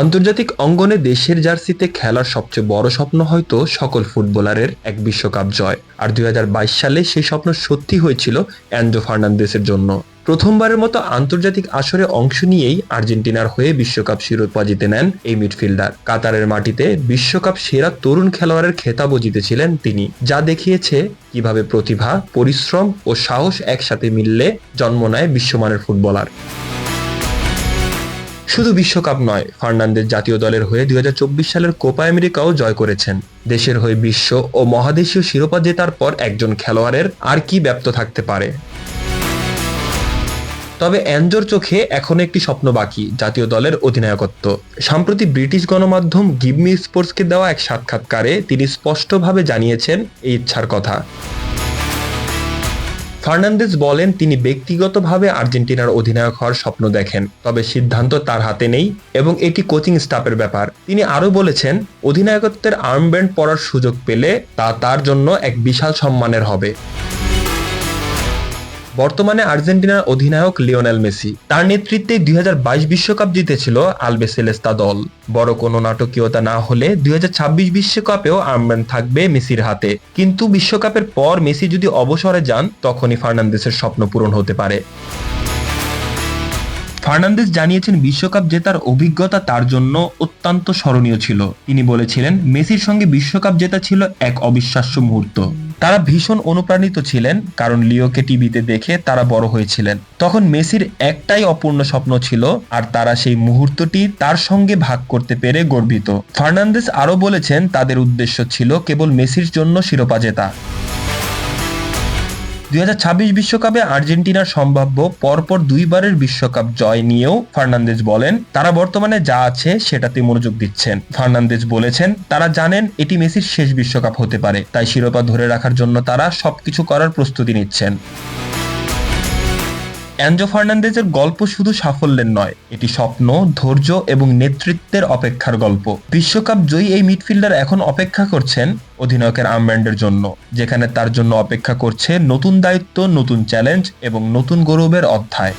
আন্তর্জাতিক অঙ্গনে দেশের জার্সিতে খেলার সবচেয়ে বড় স্বপ্ন হয়তো সকল ফুটবলারের এক বিশ্বকাপ জয়। আর দুই হাজার বাইশ সালে সেই স্বপ্ন সত্যি হয়েছিল অ্যান্ডো ফার্নান্দেসের জন্য। প্রথমবারের মতো আন্তর্জাতিক আসরে অংশ নিয়েই আর্জেন্টিনার হয়ে বিশ্বকাপ শিরোপা জিতে নেন এই মিডফিল্ডার। কাতারের মাটিতে বিশ্বকাপ সেরা তরুণ খেলোয়াড়ের খেতাবও জিতেছিলেন তিনি, যা দেখিয়েছে কীভাবে প্রতিভা, পরিশ্রম ও সাহস একসাথে মিললে জন্ম নেয় বিশ্বমানের ফুটবলার। শুধু বিশ্বকাপ নয়, ফার্নান্দেজ জাতীয় দলের হয়ে দুই হাজার চব্বিশ সালের কোপা আমেরিকাও জয় করেছেন। দেশের হয়ে বিশ্ব ও মহাদেশীয় শিরোপা জেতার পর একজন খেলোয়াড়ের আর কি ব্যপ্ত থাকতে পারে। তবে অ্যাঞ্জোর চোখে এখনও একটি স্বপ্ন বাকি, জাতীয় দলের অধিনায়কত্ব। সম্প্রতি ব্রিটিশ গণমাধ্যম গিভমি স্পোর্টসকে দেওয়া এক সাক্ষাৎকারে তিনি স্পষ্টভাবে জানিয়েছেন এই ইচ্ছার কথা। ফার্নান্দেজ বলেন, তিনি ব্যক্তিগতভাবে আর্জেন্টিনার অধিনায়ক হওয়ার স্বপ্ন দেখেন, তবে সিদ্ধান্ত তার হাতে নেই এবং এটি কোচিং স্টাফের ব্যাপার। তিনি আরও বলেছেন, অধিনায়কত্বের আর্মব্যান্ড পড়ার সুযোগ পেলে তা তার জন্য এক বিশাল সম্মানের হবে। বর্তমানে আর্জেন্টিনার অধিনায়ক লিওনেল মেসি। তার নেতৃত্বে দুই বিশ্বকাপ জিতেছিল আলবেসেলেস্তা দল। বড় কোনো নাটকীয়তা না হলে দুই বিশ্বকাপেও আর্মব্যান্ড থাকবে মেসির হাতে। কিন্তু বিশ্বকাপের পর মেসি যদি অবসরে যান, তখনই ফার্নান্দেসের স্বপ্ন পূরণ হতে পারে। ফার্নান্দেস জানিয়েছেন বিশ্বকাপ জেতার অভিজ্ঞতা তার জন্য অত্যন্ত স্মরণীয় ছিল। তিনি বলেছিলেন, মেসির সঙ্গে বিশ্বকাপ জেতা ছিল এক অবিশ্বাস্য মুহূর্ত। তারা ভীষণ অনুপ্রাণিত ছিলেন, কারণ লিওকে টিভিতে দেখে তারা বড় হয়েছিলেন। তখন মেসির একটাই অপূর্ণ স্বপ্ন ছিল, আর তারা সেই মুহূর্তটি তার সঙ্গে ভাগ করতে পেরে গর্বিত। ফার্নান্দেস আরও বলেছেন, তাদের উদ্দেশ্য ছিল কেবল মেসির জন্য শিরোপা জেতা। দুই বিশ্বকাপে আর্জেন্টিনার সম্ভাব্য পরপর দুইবারের বিশ্বকাপ জয় নিয়েও ফার্নান্দেজ বলেন, তারা বর্তমানে যা আছে সেটাতে মনোযোগ দিচ্ছেন। ফার্নান্দেজ বলেছেন, তারা জানেন এটি মেসির শেষ বিশ্বকাপ হতে পারে, তাই শিরোপা ধরে রাখার জন্য তারা সবকিছু করার প্রস্তুতি নিচ্ছেন। অ্যাঞ্জো ফার্নান্দেজের গল্প শুধু সাফল্যের নয়, এটি স্বপ্ন, ধৈর্য এবং নেতৃত্বের অপেক্ষার গল্প। বিশ্বকাপ জয়ী এই মিডফিল্ডার এখন অপেক্ষা করছেন অধিনায়কের আমব্যান্ডের জন্য, যেখানে তার জন্য অপেক্ষা করছে নতুন দায়িত্ব, নতুন চ্যালেঞ্জ এবং নতুন গৌরবের অধ্যায়।